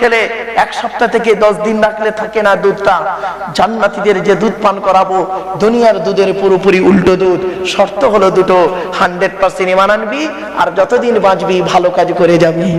খেলে এক সপ্তাহ থেকে দশ দিন রাখলে থাকে না দুধটা। জান্নাতিদের যে দুধ পান করাবো, দুনিয়ার দুধের পুরোপুরি উল্টো দুধ। শর্ত হলো দুটো হান্ড্রেড পার্সেন্ট ইমান আনবি, আর যতদিন বাঁচবি ভালো কাজ করে যাবি।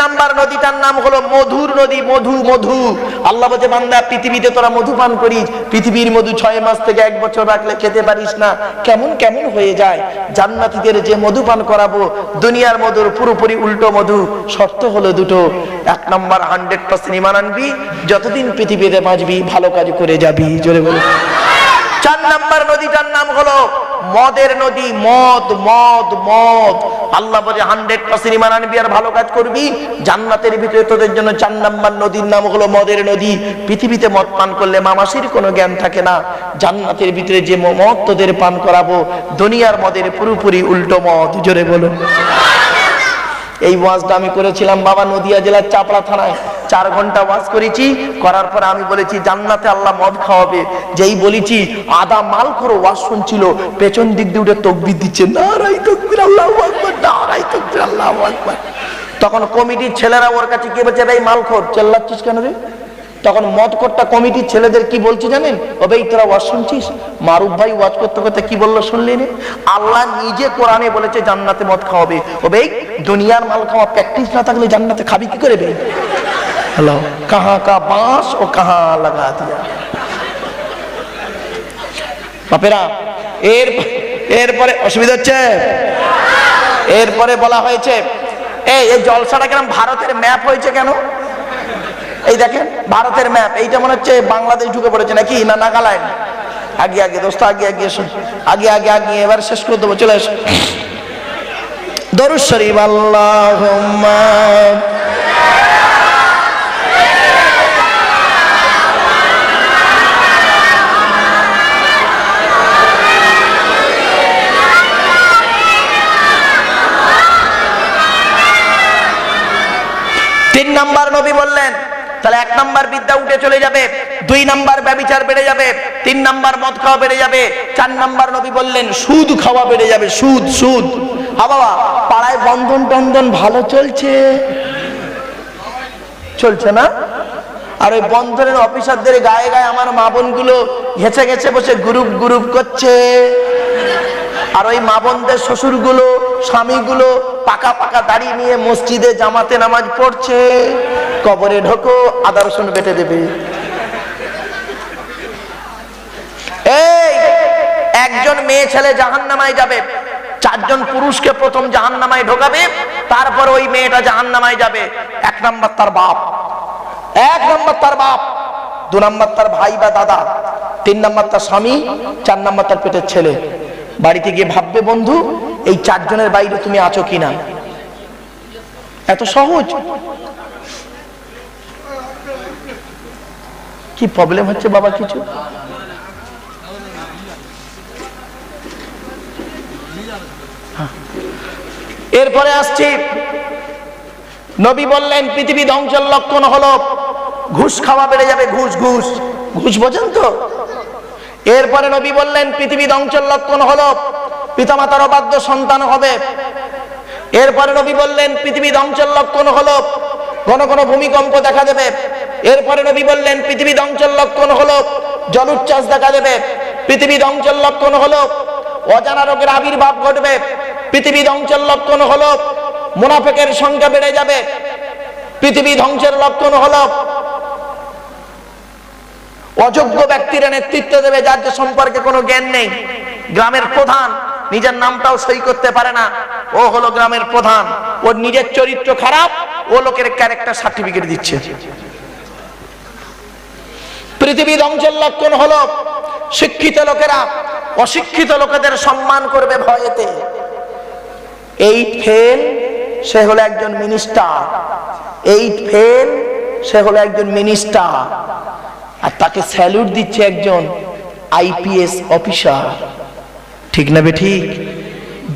নাম্বার নদীটার নাম হলো মধুর নদী, মধু মধু। আল্লাহ বলছে, বান্দা, পৃথিবীতে তোরা মধু পান করিস। পৃথিবীর মধু ছয় মাস থেকে এক বছর রাখলে খেতে পারিস না। কেমন কেমন হয়ে যায়? জান্নাতীদের যে মধু পান করাবো, দুনিয়ার মধুর পুরোপুরি উল্টো মধু। শর্ত হলো দুটো। এক নাম্বার হান্ড্রেড পার্সেন্ট ইমান আনবি। যতদিন পৃথিবীতে বাঁচবি, ভালো কাজ করে যাবি। জোরে বলে চার নাম্বার নদীটার নাম হলো মদের নদী, মদ মদ মদ। আল্লাহ বলে, হান্ড্রেড পার্সেন্ট ইমান আনবি আর ভালো কাজ করবি। জান্নাতের ভিতরে তোদের জন্য চার নাম্বার নদীর নাম হলো মদের নদী। পৃথিবীতে মদ পান করলে মামাসির কোনো জ্ঞান থাকে না। জান্নাতের ভিতরে যে মদ তোদের পান করাবো, দুনিয়ার মদের পুরোপুরি উল্টো মদ। জোরে বলো এই ওয়াজটা আমি করেছিলাম বাবা নদিয়া জেলার চাপড়া থানায়। চার ঘণ্টা ওয়াজ করেছি, করার পরে আমি বলেছি, জান্নাতে আল্লাহ মদ খাওয়াবে। যেই বলেছি, আদা মাল করো, ওয়াজ শুনছিল, পেছন দিক দিয়ে উঠে তকবির দিচ্ছে নারাই তকবির, আল্লাহ আকবার নারাই তকবির, আল্লাহ আকবার। তখন কমিটির ছেলেরা ওর কাছে কি বলছে ভাই মাল খোর চেল্লাচ্ছিস কেন রে? তখন মদ কোট্টা কমিটির ছেলেদের কি বলছে জানেন? ও ভাই তোরা ওয়াজ শুনছিস? মারুফ ভাই ওয়াজ করতে করতে কি বলল শুনলি আল্লাহ নিজে কোরআনে বলেছে, জান্নাতে মদ খাওয়াবে। ও ভাই দুনিয়ার মাল খাওয়া প্র্যাকটিস না থাকলে জান্নাতে খাবি কি করে ভাই হ্যালো কাহা কা বাঁশ ও কাহা লাগা দিয়া বাপেরা এর এরপরে অসুবিধা হচ্ছে এরপরে বলা হয়েছে এই এই জলসাটা কেন ভারতের ম্যাপ হয়েছে কেন এই দেখেন ভারতের ম্যাপ এইটা মনে হচ্ছে বাংলাদেশ ঢুকে পড়েছে নাকি না নাগাল্যান্ড আগে আগে দোস্ত আগে আগে আগে আগে আগে এবার শেষ করে দেবো চলে এসো দরুদ শরীফ আল্লাহ তাহলে এক নাম্বার বিদ্যা উঠে চলে যাবে, দুই নাম্বার ব্যবিচার বেড়ে যাবে, তিন নাম্বার মদ খাওয়া বেড়ে যাবে, চার নাম্বার নবী বললেন, সুদ খাওয়া বেড়ে যাবে, সুদ সুদ। হা বাবা, পাড়ায় বন্ধন টন্ধন ভালো চলছে? চলছে না? আর ওই বন্ধনের অফিসারদের গায়ে গায়ে আমার মা বোনগুলো ঘেঁচে ঘেঁচে বসে গ্রুপ গ্রুপ করছে। আর ওই মা বোনদের শ্বশুরগুলো, স্বামীগুলো পাকা পাকা দাড়ি নিয়ে মসজিদে জামাতে নামাজ পড়ছে। কবরে ঢোকো, আদা বেটে দেবে। এই, একজন মেয়ে ছেলে জাহান নামায় যাবে। চারজন পুরুষকে প্রথম জাহান নামায় ঢোকাবে, তারপর ওই মেয়েটা জাহান নামায় যাবে। এক নাম্বার তার বাপ। এক নাম্বার তার বাপ, দু নাম্বার তার ভাই বা দাদা, তিন নাম্বার তার স্বামী, চার নাম্বার তার পেটের ছেলে। বাড়িতে গিয়ে ভাববে, বন্ধু, এই চারজনের বাইরে তুমি আছো কিনা? এত সহজ। কি প্রবলেম হচ্ছে বাবা কিছু? হ্যাঁ। এরপরে আসছি। নবী বললেন, পৃথিবী ধ্বংসের লক্ষণ হলো, ঘুষ খাওয়া বেড়ে যাবে, ঘুষ ঘুষ। ঘুষ বোঝেন তো? এরপরে নবী বললেন, পৃথিবী ধ্বংসের লক্ষণ হলো, পিতামাতার অবাধ্য সন্তান হবে। এরপরে নবী বললেন, পৃথিবী ধ্বংসের লক্ষণ হলো ঘন ঘন ভূমিকম্প দেখা দেবে। এরপরে নবী বললেন, পৃথিবী ধ্বংসের লক্ষণ হলো জলোচ্ছ্বাস দেখা দেবে। পৃথিবী ধ্বংসের লক্ষণ হলো অজানা রোগের আবির্ভাব ঘটবে। পৃথিবী ধ্বংসের লক্ষণ হলো মুনাফেকের সংখ্যা বেড়ে যাবে। পৃথিবী ধ্বংসের লক্ষণ হলো অযোগ্য ব্যক্তিরা নেতৃত্ব দেবে, যার যে সম্পর্কে কোনো জ্ঞান নেই। গ্রামের প্রধান নিজের নামটাও সই করতে পারে না। ও হলো গ্রামের প্রধান। ওর নিজের চরিত্র খারাপ ও লোকের ক্যারেক্টার সার্টিফিকেট দিচ্ছে। পৃথিবী ধ্বংসের লক্ষণ হলো শিক্ষিত লোকেরা অশিক্ষিত লোকেদের সম্মান করবে ভয়েতে। এইট ফেল সে হলো একজন মিনিস্টার এইট ফেল সে হলো একজন মিনিস্টার আর তাকে স্যালুট দিচ্ছে একজন আইপিএস অফিসার ঠিক না বে ঠিক?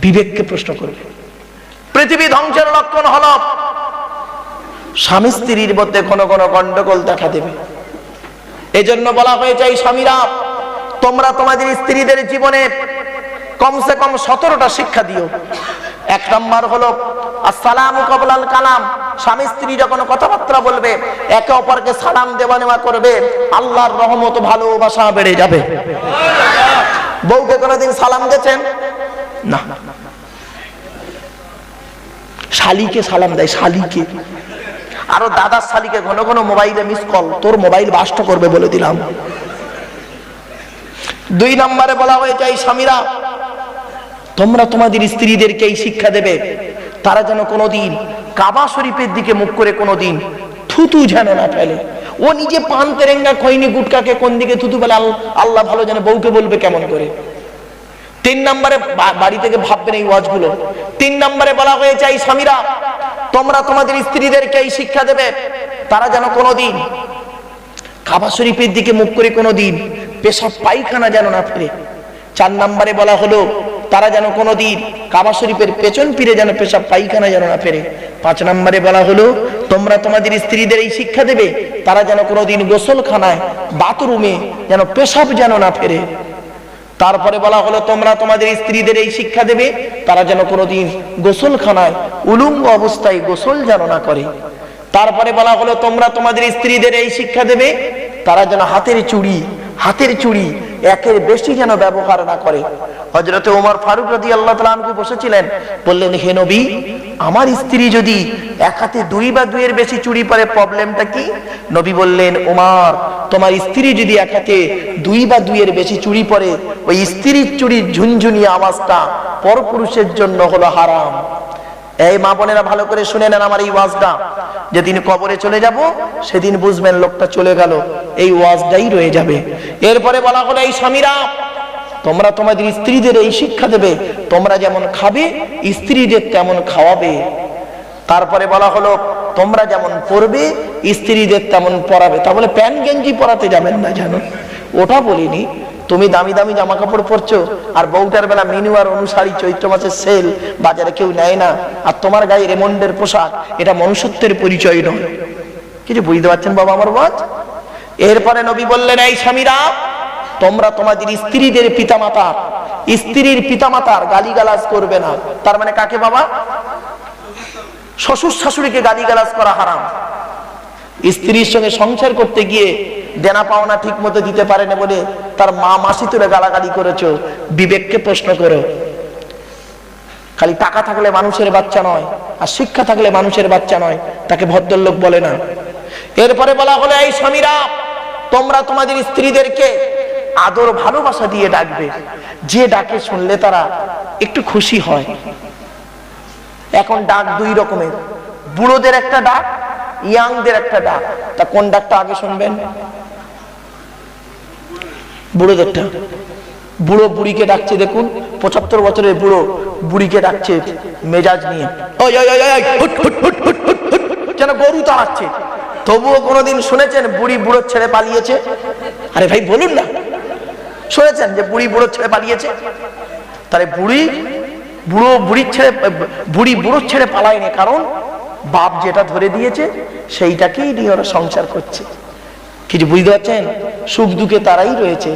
বিবেককে প্রশ্ন করবে। পৃথিবী ধ্বংসের লক্ষণ হলো স্বামী স্ত্রীর মধ্যে কোন কোন গন্ডগোল দেখা দেবে। এজন্য বলা হয়েছে, এই স্বামীরা, তোমরা তোমাদের স্ত্রীদের জীবনে কমসে কম সতেরোটা শিক্ষা দিও। এক নম্বর হলো, আসসালামু কবলাল কালাম। স্বামী স্ত্রী যখন কথাবার্তা বলবে, একে অপরকে সালাম দেওয়া নেওয়া করবে, আল্লাহর রহমত, ভালোবাসা বেড়ে যাবে। বউকে কোনোদিন সালাম দিয়েছেন? না। শালিকে সালাম দেয়, শালিকে। আরও দাদার শালিকে ঘন ঘন মোবাইলে মিস কল তোর মোবাইল বাস্ট করবে বলে দিলাম। দুই নম্বরে বলা হয়েছে, এই স্বামীরা, তোমরা তোমাদের স্ত্রীদেরকে এই শিক্ষা দেবে, তারা যেন কোনোদিন কাবা শরীফের দিকে মুখ করে কোনোদিন থুতু যেন না ফেলে। ও নিজে পান তেরেঙ্গা, খৈনি, গুটকাকে কোন দিকে থুতু ফেলে, আল- আল্লাহ ভালো জানে বউকে বলবে কেমন করে। তিন নম্বরে বাড়ি থেকে ভাববেন এই ওয়াজগুলো। তিন নম্বরে বলা হয়েছে, এই স্বামীরা, তোমরা তোমাদের স্ত্রীদেরকে এই শিক্ষা দেবে, তারা যেন কোনোদিন কাবা শরীফের দিকে মুখ করে কোনোদিন পেশাব পায়খানা যেন না ফেরে। চার নম্বরে বলা হলো, তারা যেন কোনোদিন কাবা শরীফের পেছন ফিরে যেন পেশাব পায়খানা যেন না ফেরে। পাঁচ নম্বরে বলা হলো, তোমরা তোমাদের স্ত্রীদের এই শিক্ষা দেবে, তারা যেন কোনোদিন গোসলখানায়, বাথরুমে যেন পেশাব যেন না ফেরে। তারপরে বলা হলো, তোমরা তোমাদের স্ত্রীদের এই শিক্ষা দেবে, তারা যেন কোনোদিন গোসলখানায় উলুঙ্গ অবস্থায় গোসল যেন না করে। তারপরে বলা হলো, তোমরা তোমাদের স্ত্রীদের এই শিক্ষা দেবে, তারা যেন হাতের চুড়ি হাতের চুড়ি একের বেশি যেন ব্যবহার না করে। হজরতে ওমর ফারুক রাদি আল্লাহ তালকে বসেছিলেন, বললেন, হে নবী, আমার স্ত্রী যদি এক হাতে দুই বা দুইয়ের বেশি চুড়ি পরে, প্রবলেমটা কি? নবী বললেন ওমর তোমার স্ত্রী যদি এক হাতে দুই বা দুইয়ের বেশি চুরি পরে, ওই স্ত্রীর চুড়ির ঝুনঝুনি আওয়াজটা পরপুরুষের জন্য হলো হারাম। এই মা বোনেরা ভালো করে শুনে নেন আমার এই ওয়াজটা। যেদিন কবরে চলে যাব, সেদিন বুঝবেন লোকটা চলে গেল। এই ওয়াজটাই রয়ে যাবে। এরপরে বলা হলো, এই স্বামীরা, তোমরা তোমাদের স্ত্রীদের এই শিক্ষা দেবে। তোমরা যেমন খাবে, স্ত্রীদের তেমন খাওয়াবে। তারপরে বলা হলো তোমরা যেমন পড়বে স্ত্রীদের তেমন পরাবে। তা বলে প্যান্ট গেঞ্জি পরাতে যাবেন না জানো ওটা বলিনি, তুমি দামি দামি জামা কাপড় পরছো, আর বউটার বেলা মিনু আর অনুসারী চৈত্র মাসের সেল বাজারে কেউ নেয় না, আর তোমার গায়ে রেমন্ডের পোশাক, এটা মনুষ্যত্বের পরিচয় নয়। কিছু বুঝতে পারছেন বাবা আমার বাজ এরপরে নবী বললেন, এই স্বামীরা, তোমরা তোমাদের স্ত্রীদের পিতামাতার, স্ত্রীর পিতামাতার গালিগালাজ করবে না। তার মানে কাকে বাবা? শ্বশুর শাশুড়িকে গালিগালাজ করা হারাম। স্ত্রীর সঙ্গে সংসার করতে গিয়ে দেনা পাওনা ঠিক মতো দিতে পারে না বলে তার মা মাসি তুলে গালাগালি করেছ, বিবেককে প্রশ্ন করো। খালি টাকা থাকলে মানুষের বাচ্চা নয়, আর শিক্ষা থাকলে মানুষের বাচ্চা নয়, তাকে ভদ্রলোক বলে না। এরপরে বলা হলো, এই স্বামীরা, তোমরা তোমাদের স্ত্রীদেরকে আদর ভালোবাসা দিয়ে ডাকবে। যে ডাকে শুনলে তারা একটু খুশি হয়। এখন ডাক দুই রকমের। বুড়োদের একটা ডাক ইয়াংদের একটা ডাক তা কোন ডাকটা আগে শুনবেন? বুড়োদেরটা। বুড়ো বুড়িকে ডাকছে, দেখুন, পঁচাত্তর বছরের বুড়ো বুড়িকে ডাকছে মেজাজ নিয়ে। যেন গরু তাড়াচ্ছে। তবুও কোনোদিন শুনেছেন, বুড়ি বুড়ো ছেড়ে পালিয়েছে? আরে ভাই, বলুন না। শুনেছেন যে বুড়ি বুড়ো ছেড়ে পালিয়েছে? তাহলে বুড়ি বুড়ো বুড়ির ছেড়ে, বুড়ি বুড়োর ছেড়ে পালায়নি, কারণ বাপ যেটা ধরে দিয়েছে, সেইটাকেই নিয়ে ওরা সংসার করছে। কিছু বুঝতে পারছেন? সুখ দুঃখে তারাই রয়েছে।